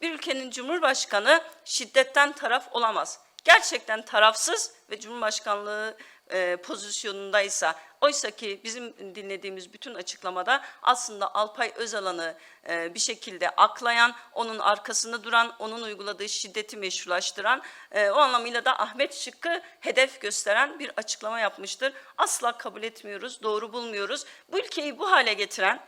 Bir ülkenin cumhurbaşkanı şiddetten taraf olamaz. Gerçekten tarafsız ve cumhurbaşkanlığı e, pozisyonundaysa oysa ki bizim dinlediğimiz bütün açıklamada aslında Alpay Özalan'ı e, bir şekilde aklayan, onun arkasında duran, onun uyguladığı şiddeti meşrulaştıran, e, o anlamıyla da Ahmet Şıkkı hedef gösteren bir açıklama yapmıştır. Asla kabul etmiyoruz, doğru bulmuyoruz. Bu ülkeyi bu hale getiren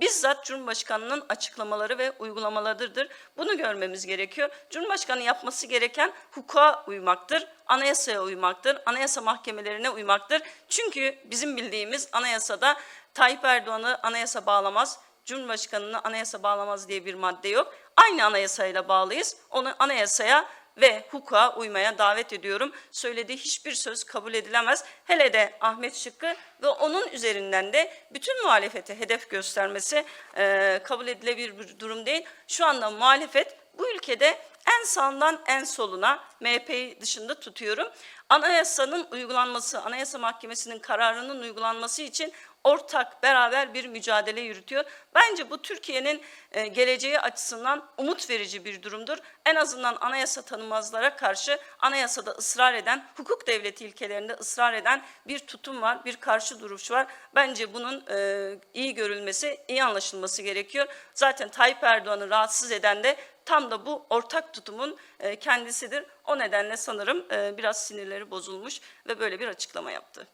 bizzat Cumhurbaşkanı'nın açıklamaları ve uygulamalarıdır. Bunu görmemiz gerekiyor. Cumhurbaşkanı yapması gereken hukuka uymaktır, anayasaya uymaktır, anayasa mahkemelerine uymaktır. Çünkü bizim bildiğimiz anayasada Tayyip Erdoğan'ı anayasa bağlamaz, Cumhurbaşkanı'nı anayasa bağlamaz diye bir madde yok. Aynı anayasayla bağlıyız. Onu anayasaya ve hukuka uymaya davet ediyorum. Söylediği hiçbir söz kabul edilemez. Hele de Ahmet Şıkkı ve onun üzerinden de bütün muhalefete hedef göstermesi e, kabul edilebilir bir durum değil. Şu anda muhalefet bu ülkede en sağından en soluna MHP'yi dışında tutuyorum. Anayasanın uygulanması, Anayasa Mahkemesi'nin kararının uygulanması için ortak, beraber bir mücadele yürütüyor. Bence bu Türkiye'nin e, geleceği açısından umut verici bir durumdur. En azından anayasa tanımazlara karşı anayasada ısrar eden, hukuk devleti ilkelerinde ısrar eden bir tutum var, bir karşı duruş var. Bence bunun e, iyi görülmesi, iyi anlaşılması gerekiyor. Zaten Tayyip Erdoğan'ı rahatsız eden de tam da bu ortak tutumun e, kendisidir. O nedenle sanırım biraz sinirleri bozulmuş ve böyle bir açıklama yaptı.